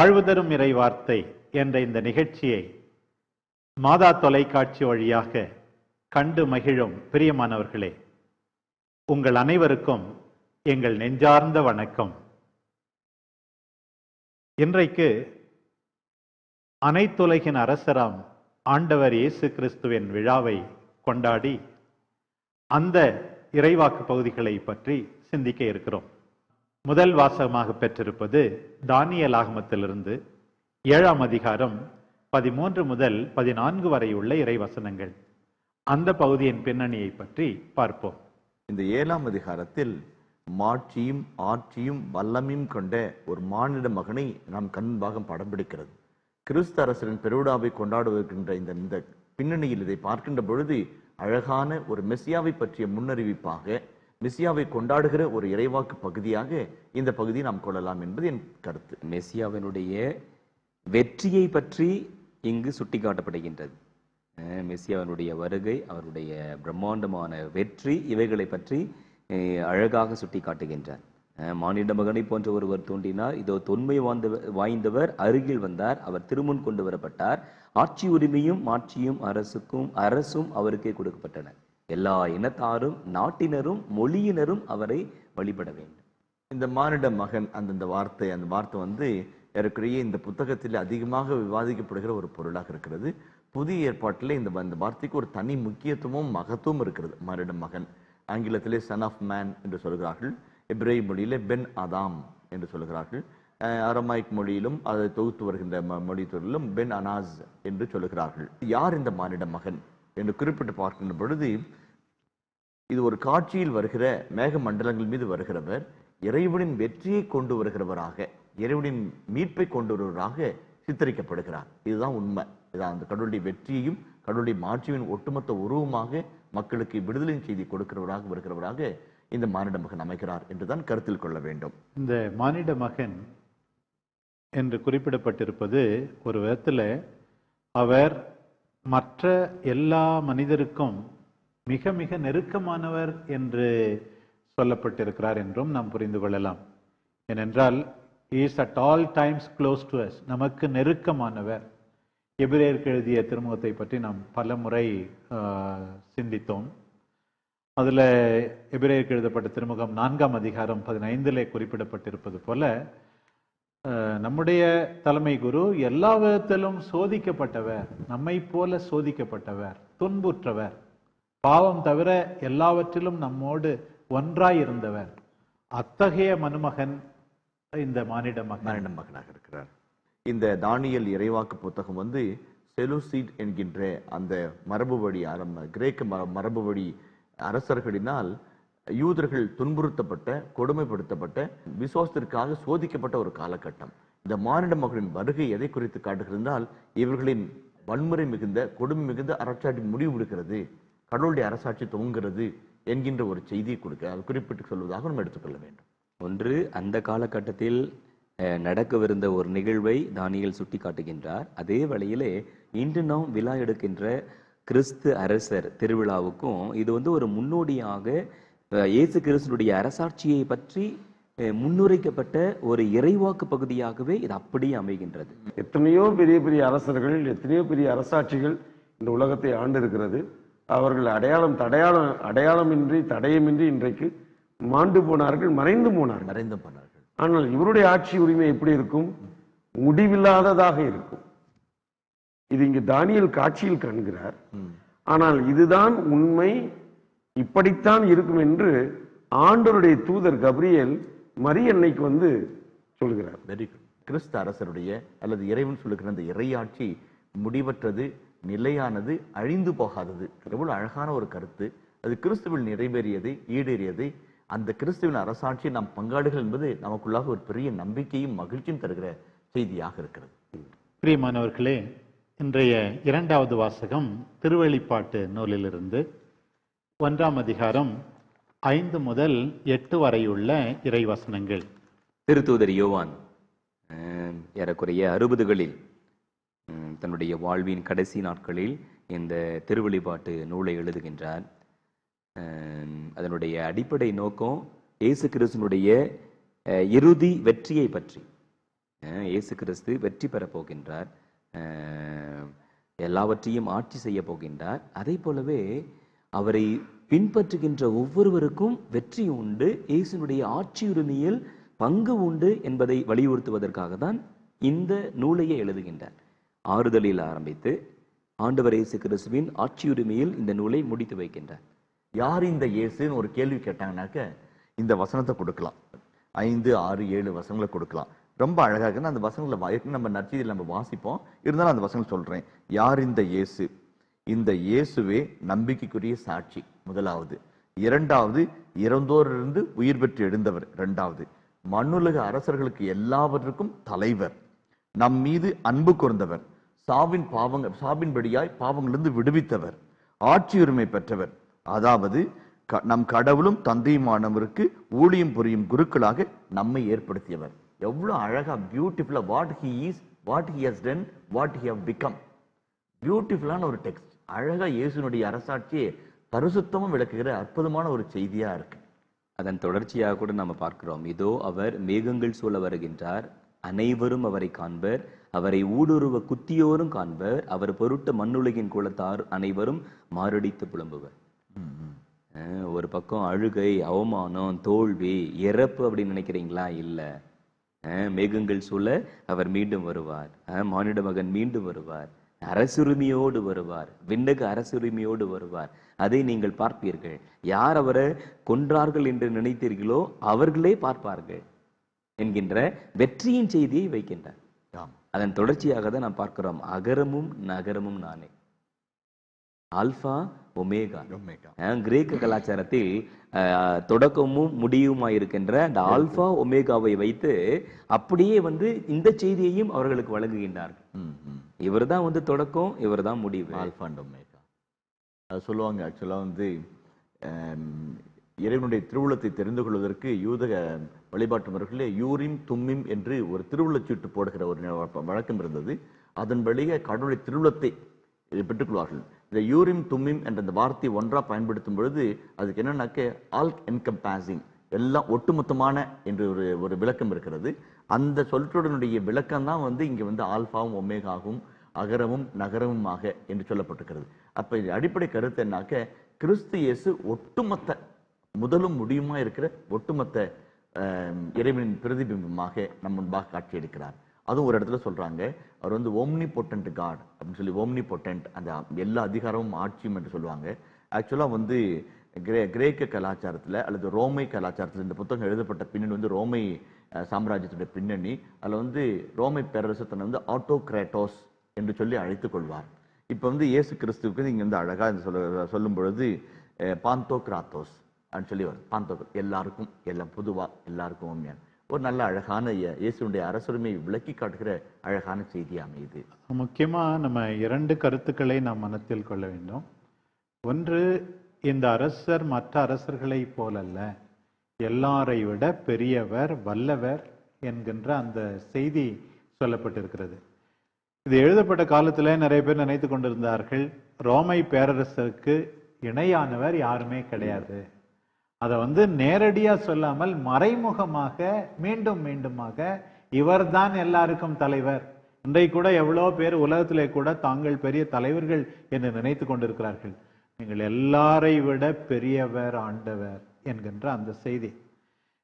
வாழ்வு தரும் இறை வார்த்தை என்ற இந்த நிகழ்ச்சியை மாதா தொலைக்காட்சி வழியாக கண்டு மகிழும் பிரியமானவர்களே உங்கள் அனைவருக்கும் எங்கள் நெஞ்சார்ந்த வணக்கம். இன்றைக்கு அனைத்துலகின் அரசராம் ஆண்டவர் இயேசு கிறிஸ்துவின் விழாவை கொண்டாடி அந்த இறைவாக்கு பகுதிகளை பற்றி சிந்திக்க இருக்கிறோம். முதல் வாசகமாக பெற்றிருப்பது தானியல் ஆகமத்திலிருந்து ஏழாம் அதிகாரம் பதிமூன்று முதல் பதினான்கு வரை உள்ள இறைவசனங்கள். அந்த பகுதியின் பின்னணியை பற்றி பார்ப்போம். இந்த ஏழாம் அதிகாரத்தில் மாட்சியும் ஆட்சியும் வல்லமையும் கொண்ட ஒரு மானிட மகனை நாம் கண்பாகம் படம் பிடிக்கிறது. கிறிஸ்து அரசரின் பெருவிழாவை கொண்டாடுவதற்கின்ற இந்த இந்த பின்னணியில் இதை பார்க்கின்ற பொழுது அழகான ஒரு மெசியாவை பற்றிய முன்னறிவிப்பாக மெசியாவை கொண்டாடுகிற ஒரு இறைவாக்கு பகுதியாக இந்த பகுதியை நாம் கொள்ளலாம் என்பது என் கருத்து. மெஸ்ஸியாவினுடைய வெற்றியை பற்றி இங்கு சுட்டிக்காட்டப்படுகின்றது. மெஸ்ஸியாவினுடைய வருகை அவருடைய பிரம்மாண்டமான வெற்றி இவைகளை பற்றி அழகாக சுட்டிக்காட்டுகின்றார். காட்டுகின்றார் மானிட மகனை போன்ற ஒருவர் தோன்றினார். இதோ தொன்மை வாய்ந்தவர் வாய்ந்தவர் அருகில் வந்தார். அவர் திருமுன் கொண்டு வரப்பட்டார். ஆட்சி உரிமையும் மாட்சியும் அரசுக்கும் அரசும் அவருக்கே கொடுக்கப்பட்டன. எல்லா இனத்தாரும் நாட்டினரும் மொழியினரும் அவரை வழிபட வேண்டும். இந்த மானிட மகன் அந்தந்த வார்த்தை அந்த வார்த்தை வந்து ஏறக்குறைய இந்த புத்தகத்தில் அதிகமாக விவாதிக்கப்படுகிற ஒரு பொருளாக இருக்கிறது. புதிய ஏற்பாட்டில் இந்த இந்த வார்த்தைக்கு ஒரு தனி முக்கியத்துவமும் மகத்துவம் இருக்கிறது. மானிட மகன். ஆங்கிலத்திலே சன் ஆஃப் மேன் என்று சொல்கிறார்கள். எப்ரேய மொழியிலே பென் அதாம் என்று சொல்கிறார்கள். அரமாய்க் மொழியிலும் அதை தொகுத்து வருகின்ற ம- மொழி தொழிலும் பென் அனாஸ் என்று சொல்லுகிறார்கள். யார் இந்த மானிட மகன்? என்று குறிப்பிட்டு பார்க்கின்ற பொழுது இது ஒரு காட்சியில் வருகிற மேக மண்டலங்கள் மீது வருகிறவர் இறைவனின் வெற்றியை கொண்டு வருகிறவராக இறைவனின் மீட்பை கொண்டு வருவராக சித்தரிக்கப்படுகிறார். இதுதான் உண்மை. இதான் அந்த கடவுளுடைய வெற்றியையும் கடவுளுடைய மாட்சியின் ஒட்டுமொத்த உருவமாக மக்களுக்கு விடுதலையின் செய்தி கொடுக்கிறவராக வருகிறவராக இந்த மானிட மகன் அமைகிறார் என்றுதான் கருத்தில் கொள்ள வேண்டும். இந்த மானிட மகன் என்று குறிப்பிடப்பட்டிருப்பது ஒரு விதத்தில் அவர் மற்ற எல்லா மனிதருக்கும் மிக மிக நெருக்கமானவர் என்று சொல்லப்பட்டிருக்கிறார் என்றும் நாம் புரிந்து கொள்ளலாம். ஏனென்றால் is at all times close to us நமக்கு நெருக்கமானவர். எபிரேயருக்கு எழுதிய திருமுகத்தை பற்றி நாம் பல முறை சிந்தித்தோம். அதில் எபிரேயருக்கு எழுதப்பட்ட திருமுகம் நான்காம் அதிகாரம் பதினைந்திலே குறிப்பிடப்பட்டிருப்பது போல நம்முடைய தலைமை குரு எல்லா விதத்திலும் சோதிக்கப்பட்டவர் நம்மை போல சோதிக்கப்பட்டவர் துன்புற்றவர். பாவம் தவிர எல்லாவற்றிலும் நம்மோடு ஒன்றாய் இருந்தவர். அத்தகைய மனுமகன் இந்த மானிட மகன். மானிட மகனாக இருக்கிறார். இந்த தானியல் இறைவாக்கு புத்தகம் வந்து செலுசீட் என்கின்ற அந்த மரபுவழி ஆரம்ப கிரேக்க மர- அரசர்களினால் யூதர்கள் துன்புறுத்தப்பட்ட கொடுமைப்படுத்தப்பட்ட விசுவாசத்திற்காக சோதிக்கப்பட்ட ஒரு காலகட்டம். இந்த மானிட மகளின் வருகை எதை குறித்து காட்டுகிறதால் இவர்களின் வன்முறை மிகுந்த கொடுமை மிகுந்த அரசாட்சி முடிவு கடவுளுடைய அரசாட்சி துவங்குகிறது என்கின்ற ஒரு செய்தியை கொடுக்க அது குறிப்பிட்டு சொல்வதாக நம்ம எடுத்துக்கொள்ள வேண்டும். ஒன்று அந்த காலகட்டத்தில் நடக்கவிருந்த ஒரு நிகழ்வை தானியல் சுட்டி காட்டுகின்றார் அதே வேளையிலே இன்று நாம் விழா எடுக்கின்ற கிறிஸ்து அரசர் திருவிழாவுக்கும் இது வந்து ஒரு முன்னோடியாக இயேசு கிறிஸ்துடைய அரசாட்சியை பற்றி முன்னுரைக்கப்பட்ட ஒரு இறைவாக்கு பகுதியாகவே இது அப்படியே அமைகின்றது. எத்தனையோ பெரிய பெரிய அரசர்கள் எத்தனையோ பெரிய அரசாட்சிகள் இந்த உலகத்தை ஆண்டிருக்கிறது. அவர்கள் அடையாளம் தடையாளம் அடையாளமின்றி தடயமின்றி இன்றைக்கு மாண்டு போனார்கள் மறைந்து போனார்கள். மறைந்து பண்ணார்கள் ஆனால் இவருடைய ஆட்சி உரிமை எப்படி இருக்கும்? முடிவில்லாததாக இருக்கும். இது இங்கு தானியல் காட்சியில் காண்கிறார். ஆனால் இதுதான் உண்மை இப்படித்தான் இருக்கும் என்று ஆண்டவருடைய தூதர் கப்ரியேல் மரியன்னைக்கு வந்து சொல்கிறார். வெரி குட் கிறிஸ்து அரசருடைய அல்லது இறைவன் சொல்லுகிற அந்த இறையாட்சி முடிவற்றது நிலையானது அழிந்து போகாதது. எவ்வளவு அழகான ஒரு கருத்து. அது கிறிஸ்துவில் நிறைவேறியது ஈடேறியது. அந்த கிறிஸ்துவின் அரசாட்சியை நாம் பங்காடுகள் என்பது நமக்குள்ளாக ஒரு பெரிய நம்பிக்கையும் மகிழ்ச்சியும் தருகிற செய்தியாக இருக்கிறது. பிரியமானவர்களே இன்றைய இரண்டாவது வாசகம் திருவெளிப்பாட்டு நூலிலிருந்து ஒன்றாம் அதிகாரம் ஐந்து முதல் எட்டு வரையுள்ள இறைவசனங்கள். திருத்தூதர் யோவான் ஏறக்குறைய அறுபதுகளில் தன்னுடைய வாழ்வின் கடைசி நாட்களில் இந்த திருவழிபாட்டு நூலை எழுதுகின்றார். அதனுடைய அடிப்படை நோக்கம் இயேசு கிறிஸ்துனுடைய இறுதி வெற்றியை பற்றி. இயேசு கிறிஸ்து வெற்றி பெறப் போகின்றார். எல்லாவற்றையும் ஆட்சி செய்ய போகின்றார். அதே போலவே அவரை பின்பற்றுகின்ற ஒவ்வொருவருக்கும் வெற்றி உண்டு இயேசுனுடைய ஆட்சி உரிமையில் பங்கு உண்டு என்பதை வலியுறுத்துவதற்காக தான் இந்த நூலையே எழுதுகின்றார். ஆறுதலில் ஆரம்பித்து ஆண்டவர் இயேசு கிறிஸ்துவின் ஆட்சியுரிமையில் இந்த நூலை முடித்து வைக்கின்றார். யார் இந்த இயேசுன்னு ஒரு கேள்வி கேட்டாங்கனாக்க இந்த வசனத்தை கொடுக்கலாம். ஐந்து ஆறு ஏழு வசனங்களை கொடுக்கலாம். ரொம்ப அழகாக அந்த வசனங்களை நம்ம நற்செய்தியில் நம்ம வாசிப்போம். இருந்தாலும் அந்த வசனம் சொல்றேன். யார் இந்த இயேசு? இந்த இயேசுவே நம்பிக்கைக்குரிய சாட்சி. முதலாவது. இரண்டாவது இறந்தோரிலிருந்து உயிர் பெற்று எழுந்தவர். இரண்டாவது மண்ணுலக அரசர்களுக்கு எல்லாவற்றுக்கும் தலைவர். நம் மீது அன்பு கூர்ந்தவர் சாவின் பாவங்க சாவின்படியாய் பாவங்களிலிருந்து விடுவித்தவர். ஆட்சி உரிமை பெற்றவர். அதாவது க- நம் கடவுளும் தந்தையுமானவருக்கு ஊழியம் புரியும் குருக்களாக நம்மை ஏற்படுத்தியவர். எவ்வளோ அழகா பியூட்டிஃபுல்லா what he is what he has done what he have become பியூட்டிஃபுல்லான ஒரு டெக்ஸ்ட் அழகா இயேசுனுடைய அரசாட்சியை பரிசுத்தமும் விளக்குகிற அற்புதமான ஒரு செய்தியா இருக்கு. அதன் தொடர்ச்சியாக கூட நம்ம பார்க்கிறோம். இதோ அவர் மேகங்கள் சூழ வருகின்றார். அனைவரும் அவரை காண்பர். அவரை ஊடுருவ குத்தியோரும் காண்பர். அவர் பொருட்டு மண்ணுலகின் குலத்தார் அனைவரும் மாரடித்து புலம்புவர். ஒரு பக்கம் அழுகை அவமானம் தோல்வி இறப்பு அப்படின்னு நினைக்கிறீங்களா? இல்ல. மேகங்கள் சூழ அவர் மீண்டும் வருவார். மானிட மகன் மீண்டும் வருவார். அரசுரிமையோடு வருவார். விண்ணக அரசுரிமையோடு வருவார். அதை நீங்கள் பார்ப்பீர்கள். யார் அவரை கொன்றார்கள் என்று நினைத்தீர்களோ அவர்களே பார்ப்பார்கள் என்கின்ற வெற்றியின் செய்தியை வைக்கின்றார். அதன் தொடர்ச்சியாக தான் நாம் பார்க்கிறோம். அகரமும் நகரமும் நானே. Alpha omega. கிரேக்க கலாச்சாரத்தில் தொடக்கமும் முடிவுமாய் இருக்கின்ற அந்த ஆல்பா ஒமேகாவை வைத்து அப்படியே வந்து இந்த செய்தியையும் அவர்களுக்கு வழங்குகின்றார்கள். ம். இவர்தான் வந்து தொடக்கம் இவர்தான் முடிவு. Alpha and omega. அது சொல்லுவாங்க ஆக்சுவலாக வந்து இறைவனுடைய திருவுளத்தை தெரிந்து கொள்வதற்கு யூத வழிபாட்டு முறைகளிலே யூரிம் தும்மிம் என்று ஒரு திருவுளச் சீட்டு போடுகிற ஒரு வழக்கம் இருந்தது. அதன் வழியே கடவுளுடைய திருவுளத்தை பெற்றுக்கொள்வார்கள். இந்த யூரிம் தும்மிம் என்ற இந்த வார்த்தை ஒன்றாக பயன்படுத்தும் பொழுது அதுக்கு என்னன்னாக்க ஆல் என்கம்பாசிங் எல்லாம் ஒட்டுமொத்தமான என்று ஒரு ஒரு விளக்கம் இருக்கிறது. அந்த சொற்றொடனுடைய விளக்கம் தான் வந்து இங்கே வந்து ஆல்ஃபாவும் ஒமேகாவும் அகரமும் நகரமுமாக என்று சொல்லப்பட்டிருக்கிறது. அப்போ இது அடிப்படை கருத்து என்னாக்க கிறிஸ்து இயேசு ஒட்டுமொத்த முதலும் முடியுமா இருக்கிற ஒட்டுமொத்த இறைவனின் பிரதிபிம்பமாக நம் முன்பாக காட்சியளிக்கிறார். அதுவும் ஒரு இடத்துல சொல்றாங்க. அவர் வந்து ஓம்னி பொட்டன்ட் காட் அப்படின்னு சொல்லி ஓம்னி பொட்டன்ட் அந்த எல்லா அதிகாரமும் ஆட்சியும் என்று சொல்லுவாங்க. ஆக்சுவலாக வந்து கிரே கிரேக்க கலாச்சாரத்தில் அல்லது ரோமை கலாச்சாரத்தில் இந்த புத்தகம் எழுதப்பட்ட பின்னணி வந்து ரோமை சாம்ராஜ்யத்துடைய பின்னணி. அதில் வந்து ரோமை பேரரசு தன்னை வந்து ஆட்டோக்ராட்டோஸ் என்று சொல்லி அழைத்து கொள்வார். இப்போ வந்து இயேசு கிறிஸ்துவுக்கு இங்கே வந்து அழகாக சொல்ல சொல்லும் பொழுது பாந்தோக்ராத்தோஸ் அப்படின்னு சொல்லி வரும். பாந்தோக் எல்லாருக்கும் எல்லாம் பொதுவாக எல்லாருக்கும் உண்மையான. ஒரு நல்ல அழகான இயேசுடைய இயேசுனுடைய அரசுரிமை விளக்கி காட்டுகிற அழகான செய்தி அமையுது. முக்கியமாக நம்ம இரண்டு கருத்துக்களை நாம் மனத்தில் கொள்ள வேண்டும். ஒன்று இந்த அரசர் மற்ற அரசர்களைப் போலல்ல எல்லாரை விட பெரியவர் வல்லவர் என்கின்ற அந்த செய்தி சொல்லப்பட்டிருக்கிறது. இது எழுதப்பட்ட காலத்தில் நிறைய பேர் நினைத்து கொண்டிருந்தார்கள் ரோமை பேரரசருக்கு இணையானவர் யாருமே கிடையாது. அதை வந்து நேரடியா சொல்லாமல் மறைமுகமாக மீண்டும் மீண்டுமாக இவர்தான் எல்லாருக்கும் தலைவர். இன்றைக்கு கூட எவ்வளோ பேர் உலகத்திலே கூட தாங்கள் பெரிய தலைவர்கள் என்று நினைத்து கொண்டிருக்கிறார்கள். நீங்கள் எல்லாரை விட பெரியவர் ஆண்டவர் என்கின்ற அந்த செய்தி.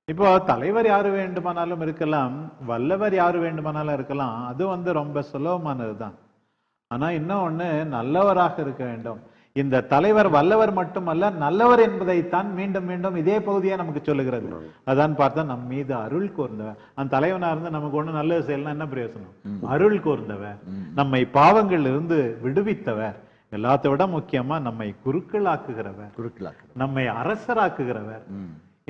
இப்போ தலைவர் யாரு வேண்டுமானாலும் இருக்கலாம் வல்லவர் யாரு வேண்டுமானாலும் இருக்கலாம். அது வந்து ரொம்ப சுலபமானதுதான். ஆனா இன்னும் ஒண்ணு நல்லவராக இருக்க வேண்டும். இந்த தலைவர் வல்லவர் மட்டுமல்ல நல்லவர் என்பதைத்தான் மீண்டும் மீண்டும் இதே பகுதியே நமக்கு சொல்லுகிறது. அதான் பார்த்தா நம் மீது அருள் கூர்ந்தவர் அந்த தலைவனா இருந்து நமக்கு ஒண்ணு நல்லது செய்யலாம் என்ன பிரயோசனம்? அருள் கூர்ந்தவர் நம்மை பாவங்களில் இருந்து விடுவித்தவர். எல்லாத்தை விட முக்கியமா நம்மை குருக்களாக்குகிறவர். குருக்களாக்கு நம்மை அரசராக்குகிறவர்.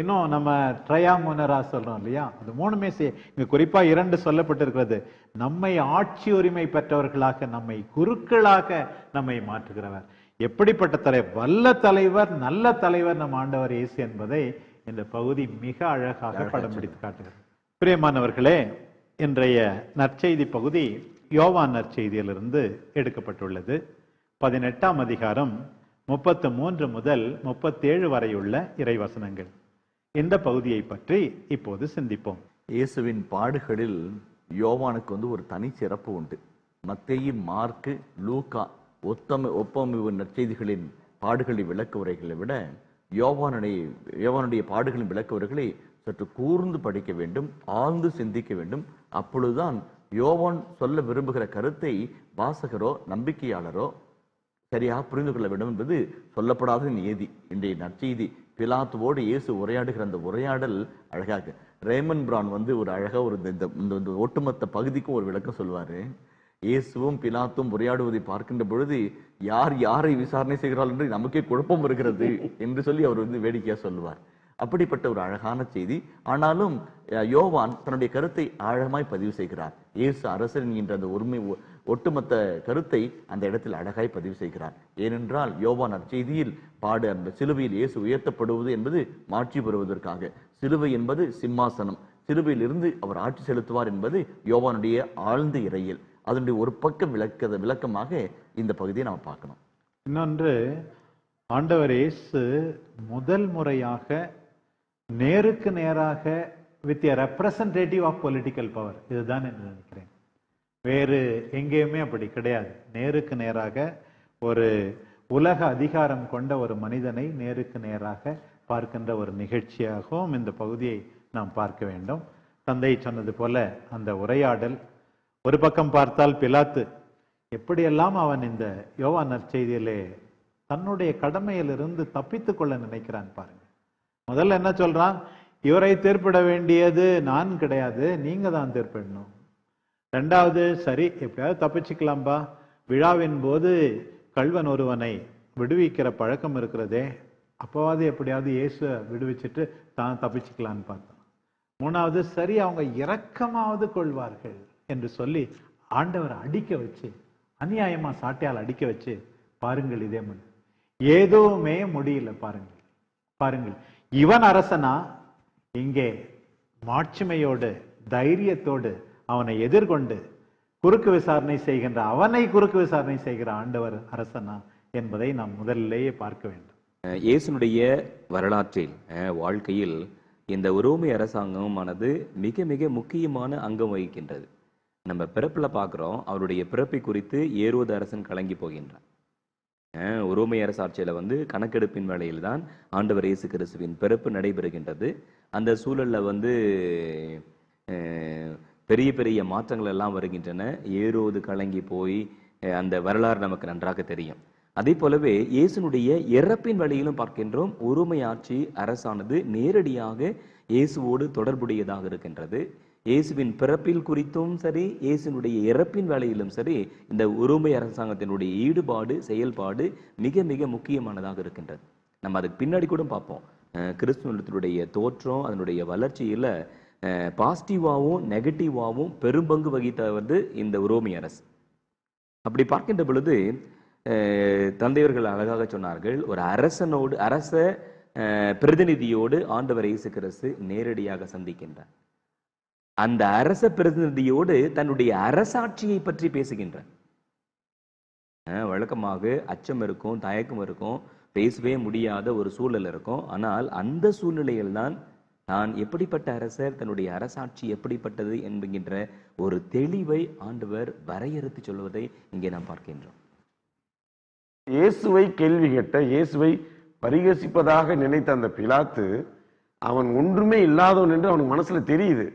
இன்னும் நம்ம ட்ரையாமுனரா சொல்றோம் இல்லையா? அது மூணுமே செய் இங்க குறிப்பா இரண்டு சொல்லப்பட்டிருக்கிறது. நம்மை ஆட்சி உரிமை பெற்றவர்களாக நம்மை குருக்களாக நம்மை மாற்றுகிறவர். எப்படிப்பட்ட தலைவர் வல்ல தலைவர் நல்ல தலைவர் நம் ஆண்டவர் இயேசு என்பதை இந்த பகுதி மிக அழகாக படம் பிடித்து காட்டுகிறது. பிரியமானவர்களே இன்றைய நற்செய்தி பகுதி யோவான் நற்செய்தியிலிருந்து எடுக்கப்பட்டுள்ளது. பதினெட்டாம் அதிகாரம் முப்பத்து மூன்று முதல் முப்பத்தேழு வரையுள்ள இறைவசனங்கள். இந்த பகுதியை பற்றி இப்போது சிந்திப்போம். இயேசுவின் பாடுகளில் யோவானுக்கு வந்து ஒரு தனி சிறப்பு உண்டு. மத்தேயு மார்க்கு லூக்கா ஒத்தம ஒப்பமைவு நற்செய்திகளின் பாடுகளை விளக்க உரைகளை விட யோவானுடைய யோவானுடைய பாடுகளின் விளக்க உரைகளை சற்று கூர்ந்து படிக்க வேண்டும் ஆழ்ந்து சிந்திக்க வேண்டும். அப்பொழுதுதான் யோவான் சொல்ல விரும்புகிற கருத்தை வாசகரோ நம்பிக்கையாளரோ சரியாக புரிந்து கொள்ள வேண்டும் என்பது சொல்லப்படாத நியதி. இன்றைய நற்செய்தி பிலாத்துவோடு இயேசு உரையாடுகிற அந்த உரையாடல் அழகாக ரேமன் பிரான் வந்து ஒரு அழகாக ஒரு இந்த- இந்த இந்த- இந்த ஒட்டுமொத்த பகுதிக்கும் ஒரு விளக்கம் சொல்வார். இயேசுவும் பிலாத்தும் உரையாடுவதை பார்க்கின்ற பொழுது யார் யாரை விசாரணை செய்கிறார்கள் என்று நமக்கே குழப்பம் இருக்கிறது என்று சொல்லி அவர் வந்து வேடிக்கையா சொல்லுவார். அப்படிப்பட்ட ஒரு அழகான செய்தி. ஆனாலும் யோவான் தன்னுடைய கருத்தை ஆழமாய் பதிவு செய்கிறார். இயேசு அரசர் என்கின்ற அந்த உரிமை ஒ- ஒட்டுமொத்த கருத்தை அந்த இடத்தில் அழகாய் பதிவு செய்கிறார். ஏனென்றால் யோவான் நற்செய்தியில் பாடு அந்த சிலுவையில் இயேசு உயர்த்தப்படுவது என்பது மாட்சி பெறுவதற்காக. சிலுவை என்பது சிம்மாசனம். சிலுவையில் இருந்து அவர் ஆட்சி செலுத்துவார் என்பது யோவானுடைய ஆழ்ந்த இறையில். அதனுடைய ஒரு பக்கம் விளக்க விளக்கமாக இந்த பகுதியை நம்ம பார்க்கணும். இன்னொன்று ஆண்டவர் இயேசு முதல் முறையாக நேருக்கு நேராக with a representative of political power இதுதான் என்று நினைக்கிறேன். வேறு எங்கேயுமே அப்படி கிடையாது. நேருக்கு நேராக ஒரு உலக அதிகாரம் கொண்ட ஒரு மனிதனை நேருக்கு நேராக பார்க்கின்ற ஒரு நிகழ்ச்சியாகவும் இந்த பகுதியை நாம் பார்க்க வேண்டும். தந்தை சொன்னது போல அந்த உரையாடல் ஒரு பக்கம் பார்த்தால் பிலாத்து எப்படியெல்லாம் அவன் இந்த யோவா நற்செய்தியிலே தன்னுடைய கடமையிலிருந்து தப்பித்து கொள்ள நினைக்கிறான் பாருங்க. முதல்ல என்ன சொல்றான்? இவரை தீர்ப்பிட வேண்டியது நான் கிடையாது நீங்க தான் தீர்ப்பிடணும். ரெண்டாவது சரி எப்படியாவது தப்பிச்சுக்கலாம்பா விழாவின் போது கல்வன் ஒருவனை விடுவிக்கிற பழக்கம் இருக்கிறதே அப்போவாது எப்படியாவது இயேசு விடுவிச்சிட்டு தான் தப்பிச்சுக்கலான்னு பார்த்தான். மூணாவது சரி அவங்க இரக்கமாவது கொள்வார்கள். என்று சொல்லி ஆண்டவர் அடிக்க வச்சு அநியாயமா சாட்டையால் அடிக்க வச்சு பாருங்கள் இதே மண் ஏதுவுமே முடியல பாருங்கள். பாருங்கள். இவன் அரசனா? இங்கே மாட்சிமையோடு தைரியத்தோடு அவனை எதிர்கொண்டு குறுக்கு விசாரணை செய்கின்ற அவனை குறுக்கு விசாரணை செய்கிற ஆண்டவர் அரசனா என்பதை நாம் முதலிலேயே பார்க்க வேண்டும். இயேசுனுடைய வரலாற்றில் வாழ்க்கையில் இந்த உரோமை அரசாங்கமானது மிக மிக முக்கியமான அங்கம் வகிக்கின்றது. நம்ம பிறப்பில் பார்க்குறோம் அவருடைய பிறப்பை குறித்து ஏரோது அரசன் கலங்கி போகின்றான். உரோமை அரசு ஆட்சியில் வந்து கணக்கெடுப்பின் வேளையில் தான் ஆண்டவர் இயேசு கிறிஸ்துவின் பிறப்பு நடைபெறுகின்றது. அந்த சூழலில் வந்து பெரிய பெரிய மாற்றங்கள் எல்லாம் வருகின்றன. ஏரோது கலங்கி போய் அந்த வரலாறு நமக்கு நன்றாக தெரியும். அதே போலவே இயேசுனுடைய இறப்பின் வழியிலும் பார்க்கின்றோம் உரிமை ஆட்சி அரசானது நேரடியாக இயேசுவோடு தொடர்புடையதாக இருக்கின்றது. இயேசுவின் பிறப்பில் குறித்தும் சரி இயேசுனுடைய இறப்பின் வேலையிலும் சரி இந்த உரிமை அரசாங்கத்தினுடைய ஈடுபாடு செயல்பாடு மிக மிக முக்கியமானதாக இருக்கின்றது. நம்ம அதுக்கு பின்னாடி கூட பார்ப்போம். கிறிஸ்துவத்தினுடைய தோற்றம் அதனுடைய வளர்ச்சியில் பாசிட்டிவாகவும் நெகட்டிவாகவும் பெரும்பங்கு வகித்த வந்து இந்த உரோமை அரசு. அப்படி பார்க்கின்ற பொழுது தந்தையர்கள் அழகாக சொன்னார்கள் ஒரு அரசனோடு அரச பிரதிநிதியோடு ஆண்டவர் இயேசு கிறிஸ்து நேரடியாக சந்திக்கின்றார். அந்த அரச பிரதிநிதியோடு தன்னுடைய அரசாட்சியை பற்றி பேசுகின்றார். வழக்கமாக அச்சம் இருக்கும் தயக்கம் இருக்கும் பேசவே முடியாத ஒரு சூழல் இருக்கும். ஆனால் அந்த சூழ்நிலையில் தான் நான் எப்படிப்பட்ட அரசர் தன்னுடைய அரசாட்சி எப்படிப்பட்டது என்கின்ற ஒரு தெளிவை ஆண்டவர் வரையறுத்து சொல்வதை இங்கே நாம் பார்க்கின்றோம். இயேசுவை கேள்வி கேட்ட இயேசுவை பரிகசிப்பதாக நினைத்த அந்த பிலாத்து அவன் ஒன்றுமே இல்லாதவன் என்று அவனுக்கு மனசுல தெரியுது.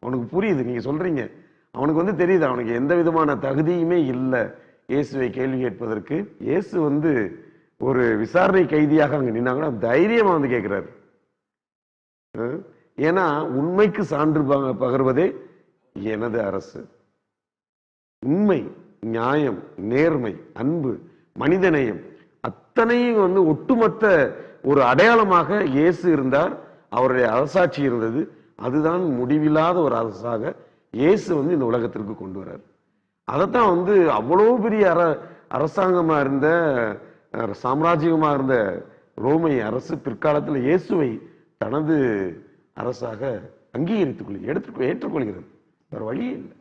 அவனுக்கு புரியுது நீங்க சொல்றீங்க. அவனுக்கு வந்து தெரியுது அவனுக்கு எந்த விதமான தகுதியுமே இல்லை. இயேசுவை கேள்வி கேட்பதற்கு இயேசு வந்து ஒரு விசாரணை கைதியாக அங்க நின்னாங்கன்னா தைரியமா வந்து கேட்கிறாரு ஏன்னா உண்மைக்கு சான்று பக- பகர்வதே எனது அரசு. உண்மை நியாயம் நேர்மை அன்பு மனிதநேயம் அத்தனையும் வந்து ஒட்டுமொத்த ஒரு அடையாளமாக இயேசு இருந்தார். அவருடைய அரசாட்சி இருந்தது. அதுதான் முடிவில்லாத ஒரு அரசாக இயேசு வந்து இந்த உலகத்திற்கு கொண்டு வர்றார். அதைத்தான் வந்து அவ்வளோ பெரிய அர அரசாங்கமாக இருந்த சாம்ராஜ்யமாக இருந்த ரோமை அரசு பிற்காலத்தில் இயேசுவை தனது அரசாக அங்கீகரித்துக் கொள் எடுத்து ஏற்றுக்கொள்கிறது. வேறு வழியே இல்லை.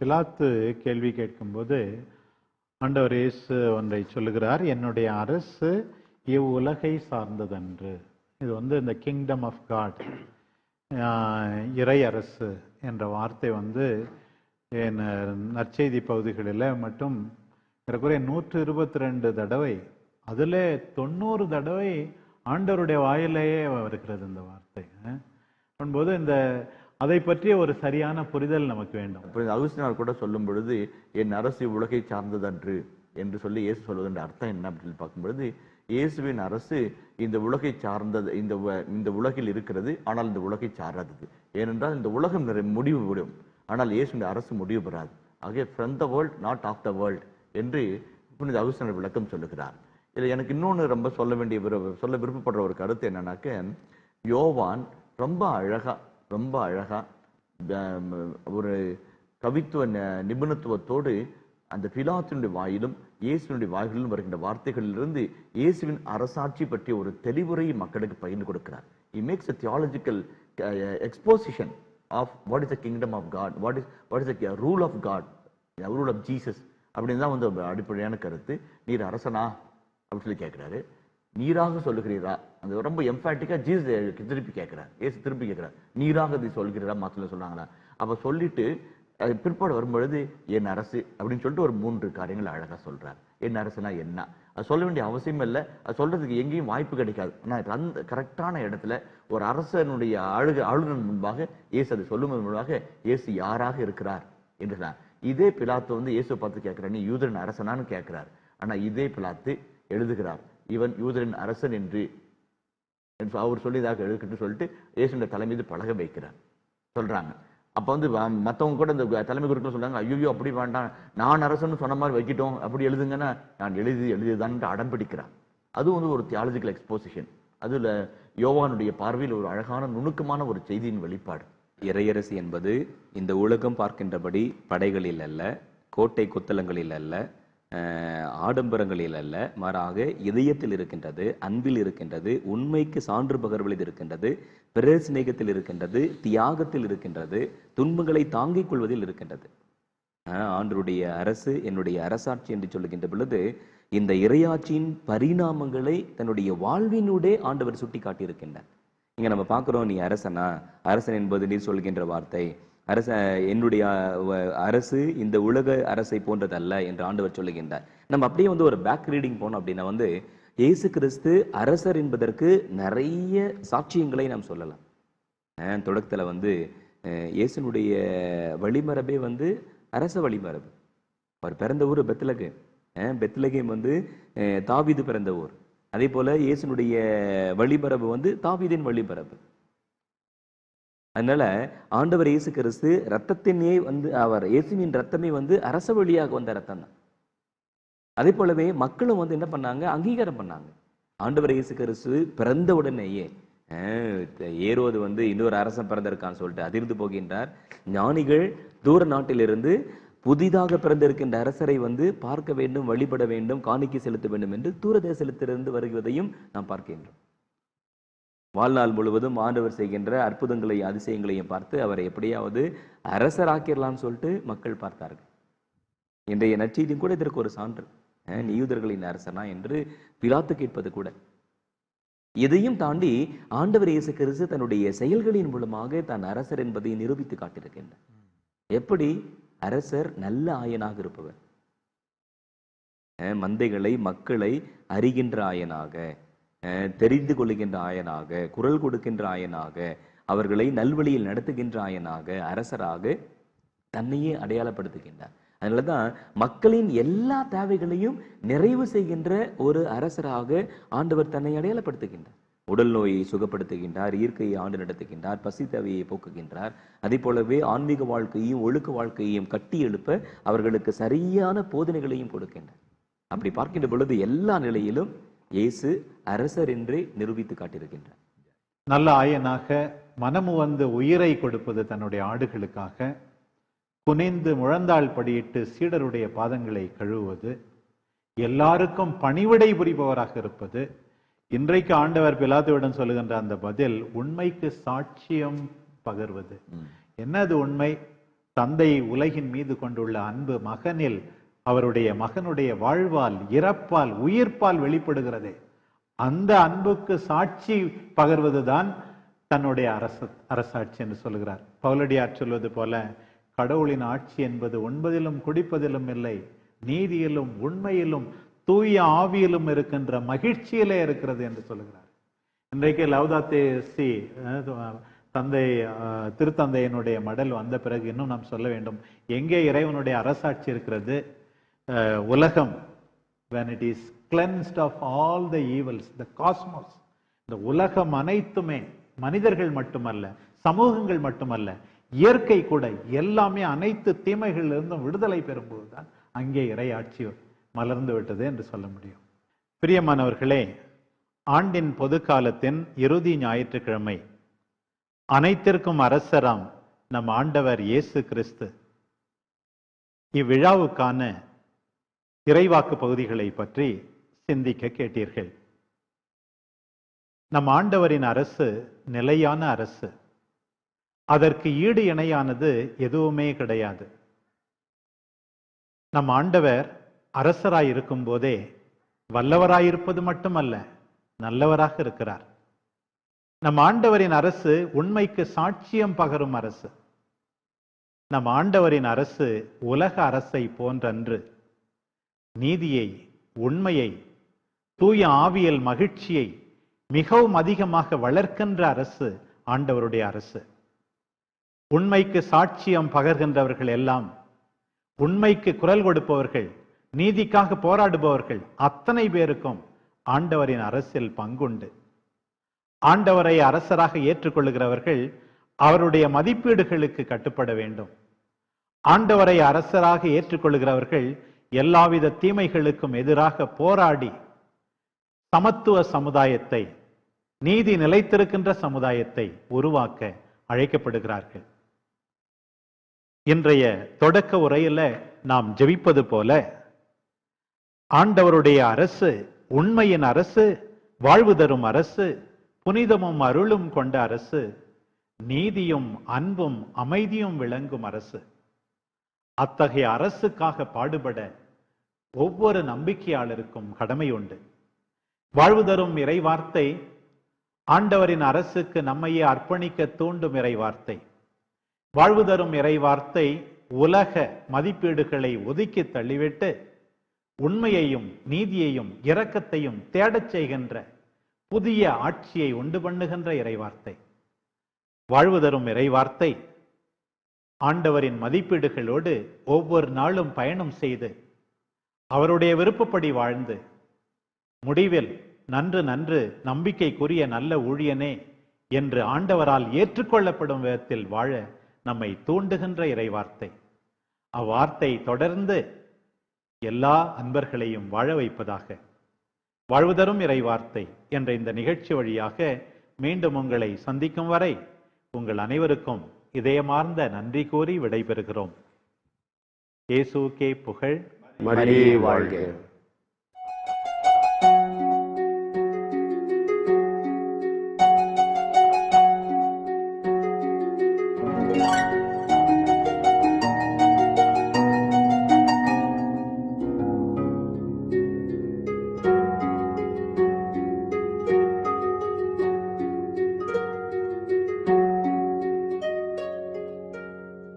பிலாத்து கேள்வி கேட்கும்போது ஆண்டவர் இயேசு ஒன்றை சொல்லுகிறார் என்னுடைய அரசு இவ்வுலகை சார்ந்ததன்று. இது வந்து இந்த கிங்டம் ஆஃப் காட் இறை அரசு என்ற வார்த்தை வந்து என் நற்செய்தி பகுதிகளில் மட்டும் ஏறக்குறைய நூற்று இருபத்தி ரெண்டு தடவை அதில் தொண்ணூறு தடவை ஆண்டவருடைய வாயிலேயே வருகிறது இந்த வார்த்தை. போது இந்த அதை பற்றிய ஒரு சரியான புரிதல் நமக்கு வேண்டும். அப்படி அகுஸ்தினார் கூட சொல்லும் பொழுது என் அரசு உலகை சார்ந்ததன்று என்று சொல்லி இயேசு சொல்வதென்ற அர்த்தம் என்ன அப்படின்னு பார்க்கும் பொழுது இயேசுவின் அரசு இந்த உலகை சார்ந்தது இந்த இந்த உலகில் இருக்கிறது ஆனால் இந்த உலகை சாராதது. ஏனென்றால் இந்த உலகம் நிறை முடிவு விடும். ஆனால் இயேசுவின் அரசு முடிவு பெறாது. ஆகிய from the world not of the world என்று புனித அகுஸ்தினர் விளக்கம் சொல்லுகிறார். இதில் எனக்கு இன்னொன்று ரொம்ப சொல்ல வேண்டிய விரு- சொல்ல விருப்பப்படுற ஒரு கருத்து என்னன்னாக்க யோவான் ரொம்ப அழகா ரொம்ப அழகா ஒரு கவித்துவ ந- நிபுணத்துவத்தோடு அந்த பிலாத்தினுடைய வாயிலும் இயேசுவினுடைய வாய்களிலும் வருகின்ற வார்த்தைகளிலிருந்து இயேசுவின் அரசாட்சி பற்றிய ஒரு தெளிவுரையை மக்களுக்கு பகிர்ந்து கொடுக்கிறார். He makes a theological exposition of what is the kingdom of God what is what is the rule of God rule of Jesus அப்படின்னு தான் வந்து அடிப்படையான கருத்து. நீர் அரசனா? அப்படின்னு சொல்லி கேட்குறாரு. நீராக சொல்லுகிறீரா? அந்த ரொம்ப எம்பாட்டிக்கா ஜீசஸ் திருப்பி கேட்குறார். ஏசு திருப்பி கேட்கிறார். நீராக இதை சொல்கிறீரா? மாத்திர சொன்னாங்களா? அப்போ சொல்லிட்டு அது பிற்பாடு வரும்பொழுது என் அரசு அப்படின்னு சொல்லிட்டு ஒரு மூன்று காரியங்கள் அழகாக சொல்கிறார் என் அரசுனா என்ன? அது சொல்ல வேண்டிய அவசியம் இல்லை. அது சொல்கிறதுக்கு எங்கேயும் வாய்ப்பு கிடைக்காது. ஆனால் அந்த கரெக்டான இடத்துல ஒரு அரசனுடைய ஆளுக ஆளுநர் முன்பாக இயேசு அதை சொல்லுவதன் முன்பாக இயேசு யாராக இருக்கிறார் என்று நான் இதே பிலாத்து வந்து இயேசு பார்த்து கேட்குறா நீ யூதரின் அரசனான்னு கேட்குறார். ஆனால் இதே பிலாத்து எழுதுகிறார். இவன் யூதரின் அரசன் என்று என்று அவர் சொல்லியதாக எழுதுக்கிட்டு சொல்லிட்டு இயேசுடைய தலை பழக வைக்கிறார். சொல்கிறாங்க அப்போ வந்து வ- கூட இந்த தலைமை குருக்கள் சொல்றாங்க ஐயோ அப்படி வேண்டாம். நான் அரசன்னு சொன்ன மாதிரி வைக்கிட்டோம். அப்படி எழுதுங்கன்னா நான் எழுதி எழுதிதான்ட்டு அடம் பிடிக்கிறார் அது வந்து ஒரு தியாலஜிக்கல் எக்ஸ்போசிஷன் அதுல யோவானுடைய பார்வையில் ஒரு அழகான நுணுக்கமான ஒரு செய்தியின் வெளிப்பாடு. இறையரசி என்பது இந்த உலகம் பார்க்கின்றபடி படைகளில் அல்ல கோட்டை கொத்தளங்களில் அல்ல ஆடம்பரங்களில் அல்ல. மாறாக இதயத்தில் இருக்கின்றது அன்பில் இருக்கின்றது உண்மைக்கு சான்று பகர்வலில் இருக்கின்றது பிறர் சிநேகத்தில் இருக்கின்றது தியாகத்தில் இருக்கின்றது துன்பங்களை தாங்கிக் கொள்வதில் இருக்கின்றது. ஆண்டருடைய அரசு என்னுடைய அரசாட்சி என்று சொல்லுகின்ற பொழுது இந்த இறையாட்சியின் பரிணாமங்களை தன்னுடைய வாழ்வினூடே ஆண்டவர் சுட்டி காட்டியிருக்கின்றார் இங்க நம்ம பார்க்கிறோம் நீ அரசனா? அரசன் என்பது நீ சொல்கின்ற வார்த்தை. அரச என்னுடைய அரசு இந்த உலக அரசை போன்றதல்ல என்று ஆண்டவர் சொல்லுகின்றார். நம்ம அப்படியே வந்து ஒரு பேக் ரீடிங் போனோம் அப்படின்னா வந்து இயேசு கிறிஸ்து அரசர் என்பதற்கு நிறைய சாட்சியங்களை நாம் சொல்லலாம். தொடக்கத்தில் வந்து இயேசுனுடைய வழிமரபே வந்து அரச வழிமரபு. அவர் பிறந்த ஊர் பெத்லகேம் அஹ், பெத்லகேம் வந்து தாவிது தாவீது பிறந்த ஊர். அதே போல இயேசுனுடைய வழிபரப்பு வந்து தாவிதின் வழிபரப்பு அதனால ஆண்டவர் இயேசு கிறிஸ்து ரத்தத்தினே வந்து அவர் இயேசுவின் ரத்தமே வந்து அரச வழியாக வந்த ரத்தம் தான். அதே போலவே மக்களும் வந்து என்ன பண்ணாங்க? அங்கீகாரம் பண்ணாங்க. ஆண்டவர் இயேசு கிறிஸ்து பிறந்த உடனேயே ஏறுவது ஏரோது வந்து இன்னொரு அரசன் பிறந்திருக்கான்னு சொல்லிட்டு அதிர்ந்து போகின்றார். ஞானிகள் தூர நாட்டிலிருந்து புதிதாக பிறந்திருக்கின்ற அரசரை வந்து பார்க்க வேண்டும் வழிபட வேண்டும் காணிக்கை செலுத்த வேண்டும் என்று தூர தேசத்திலிருந்து வருவதையும் நாம் பார்க்கின்றோம். வாழ்நாள் முழுவதும் ஆண்டவர் செய்கின்ற அற்புதங்களையும் அதிசயங்களையும் பார்த்து அவரை எப்படியாவது அரசராக்கிடலாம்னு சொல்லிட்டு மக்கள் பார்த்தார்கள். இன்றைய நற்செய்தியும் கூட இதற்கு ஒரு சான்று. நீ யூதர்களின் அரசனா என்று பிலாத்து கேட்பது கூட. இதையும் தாண்டி ஆண்டவர் இயேசு கிறிஸ்து தன்னுடைய செயல்களின் மூலமாக தான் அரசர் என்பதை நிரூபித்து காட்டியிருக்கின்றார். எப்படி? அரசர் நல்ல ஆயனாக இருப்பவர். மந்தைகளை மக்களை அறிகின்ற ஆயனாக. தெரிந்து கொள்ளுகின்ற ஆயனாக குரல் கொடுக்கின்ற ஆயனாக அவர்களை நல்வழியில் நடத்துகின்ற ஆயனாக அரசராக தன்னையே அடையாளப்படுத்துகின்றார். அதனாலதான் மக்களின் எல்லா தேவைகளையும் நிறைவு செய்கின்ற ஒரு அரசராக ஆண்டவர் தன்னை அடையாளப்படுத்துகின்றார். உடல் நோயை சுகப்படுத்துகின்றார் இயற்கையை ஆண்டு நடத்துகின்றார் பசி தேவையை போக்குகின்றார். அதே போலவே ஆன்மீக வாழ்க்கையையும் ஒழுக்க வாழ்க்கையையும் கட்டி எழுப்ப அவர்களுக்கு சரியான போதனைகளையும் கொடுக்கின்றார். அப்படி பார்க்கின்ற பொழுது எல்லா நிலையிலும் இயேசு அரசர் என்றே நிரூபித்து காட்டியிருக்கின்றார். நல்ல ஆயனாக மனமு வந்து உயிரை கொடுப்பது தன்னுடைய ஆடுகளுக்காக குனிந்து முழந்தாள் படியிட்டு சீடருடைய பாதங்களை கழுவுவது எல்லாருக்கும் பணிவிடை புரிபவராக இருப்பது இன்றைக்கு ஆண்டவர் பிலாத்துவிடம் சொல்லுகின்ற அந்த பதில் உண்மைக்கு சாட்சியம் பகர்வது. என்னது உண்மை? தந்தை உலகின் மீது கொண்டுள்ள அன்பு மகனில் அவருடைய மகனுடைய வாழ்வால் இறப்பால் உயிர்ப்பால் வெளிப்படுகிறது. அந்த அன்புக்கு சாட்சி பகர்வதுதான் தன்னுடைய அரச அரசாட்சி என்று சொல்லுகிறார். பவுலடியார் சொல்வது போல கடவுளின் ஆட்சி என்பது உண்பதிலும் குடிப்பதிலும் இல்லை நீதியிலும் உண்மையிலும் தூய ஆவியிலும் இருக்கின்ற மகிழ்ச்சியிலே இருக்கிறது என்று சொல்லுகிறார். இன்றைக்கு லவ்தாத்தே சி தந்தை திருத்தந்தையினுடைய மடல் வந்த பிறகு இன்னும் நாம் சொல்ல வேண்டும் எங்கே இறைவனுடைய அரசாட்சி இருக்கிறது? உலகம் when it is cleansed of all the evils the cosmos. இந்த உலகம் அனைத்துமே மனிதர்கள் மட்டுமல்ல சமூகங்கள் மட்டுமல்ல இயற்கை கூட எல்லாமே அனைத்து தீமைகளிலிருந்தும் விடுதலை பெறும்போதுதான் அங்கே இறையாட்சி மலர்ந்து விட்டது என்று சொல்ல முடியும். பிரியமானவர்களே ஆண்டின் பொது காலத்தின் இறுதி ஞாயிற்றுக்கிழமை. அனைத்திற்கும் அரசராம் நம் ஆண்டவர் இயேசு கிறிஸ்து. இவ்விழாவுக்கான இறைவாக்கு பகுதிகளை பற்றி சிந்திக்க கேட்டீர்கள். நம் ஆண்டவரின் அரசு நிலையான அரசு. அதற்கு ஈடு இணையானது எதுவுமே கிடையாது. நம் ஆண்டவர் அரசராயிருக்கும் போதே வல்லவராயிருப்பது மட்டுமல்ல நல்லவராக இருக்கிறார். நம் ஆண்டவரின் அரசு உண்மைக்கு சாட்சியம் பகரும் அரசு. நம் ஆண்டவரின் அரசு உலக அரசை போன்றன்று. நீதியை உண்மையை தூய ஆவியல் மகிழ்ச்சியை மிகவும் அதிகமாக வளர்க்கின்ற அரசு ஆண்டவருடைய அரசு. உண்மைக்கு சாட்சியம் பகர்கின்றவர்கள் எல்லாம் உண்மைக்கு குரல் கொடுப்பவர்கள் நீதிக்காக போராடுபவர்கள் அத்தனை பேருக்கும் ஆண்டவரின் அரசில் பங்குண்டு. ஆண்டவரை அரசராக ஏற்றுக்கொள்ளுகிறவர்கள் அவருடைய மதிப்பீடுகளுக்கு கட்டுப்பட வேண்டும். ஆண்டவரை அரசராக ஏற்றுக்கொள்ளுகிறவர்கள் எல்லாவித தீமைகளுக்கும் எதிராக போராடி சமத்துவ சமுதாயத்தை நீதி நிலைத்திருக்கின்ற சமுதாயத்தை உருவாக்க அழைக்கப்படுகிறார்கள். இன்றைய தொடக்க உரையில நாம் ஜெபிப்பது போல ஆண்டவருடைய அரசு உண்மையின் அரசு வாழ்வு தரும் அரசு புனிதமும் அருளும் கொண்ட அரசு நீதியும் அன்பும் அமைதியும் விளங்கும் அரசு. அத்தகைய அரசுக்காக பாடுபட ஒவ்வொரு நம்பிக்கையாளருக்கும் கடமை உண்டு. வாழ்வு தரும் இறைவார்த்தை ஆண்டவரின் அரசுக்கு நம்மையே அர்ப்பணிக்க தூண்டும் இறைவார்த்தை. வாழ்வு தரும் இறைவார்த்தை உலக மதிப்பீடுகளை ஒதுக்கி தள்ளிவிட்டு உண்மையையும் நீதியையும் இரக்கத்தையும் தேடச் செய்கின்ற புதிய ஆட்சியை உண்டு பண்ணுகின்ற இறைவார்த்தை. வாழ்வு தரும் இறைவார்த்தை ஆண்டவரின் மதிப்பீடுகளோடு ஒவ்வொரு நாளும் பயணம் செய்து அவருடைய விருப்பப்படி வாழ்ந்து முடிவில் நன்று நன்று நம்பிக்கைக்குரிய நல்ல ஊழியனே என்று ஆண்டவரால் ஏற்றுக்கொள்ளப்படும் விதத்தில் வாழ நம்மை தூண்டுகின்ற இறைவார்த்தை. அவ்வார்த்தை தொடர்ந்து எல்லா அன்பர்களையும் வாழ வைப்பதாக. வாழ்வுதரும் இறைவார்த்தை என்ற இந்த நிகழ்ச்சி வழியாக மீண்டும் உங்களை சந்திக்கும் வரை உங்கள் அனைவருக்கும் இதயமார்ந்த நன்றி கூறி விடைபெறுகிறோம். இயேசுக்கே புகழ். மரியே வாழ்க.